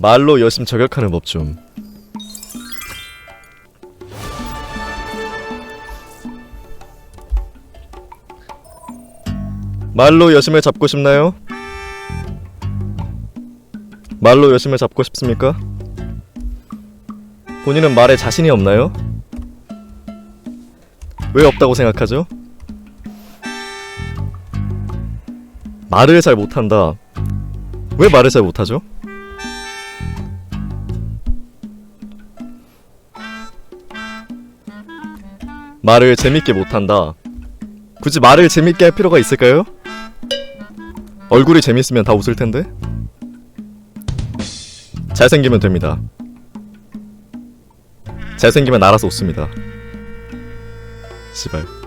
말로 여심 저격하는 법 좀. 말로 여심을 잡고 싶나요? 말로 여심을 잡고 싶습니까? 본인은 말에 자신이 없나요? 왜 없다고 생각하죠? 말을 잘 못한다. 왜 말을 잘 못하죠? 말을 재밌게 못한다. 굳이 말을 재밌게 할 필요가 있을까요? 얼굴이 재밌으면 다 웃을 텐데. 잘생기면 됩니다. 잘생기면 알아서 웃습니다. 씨발.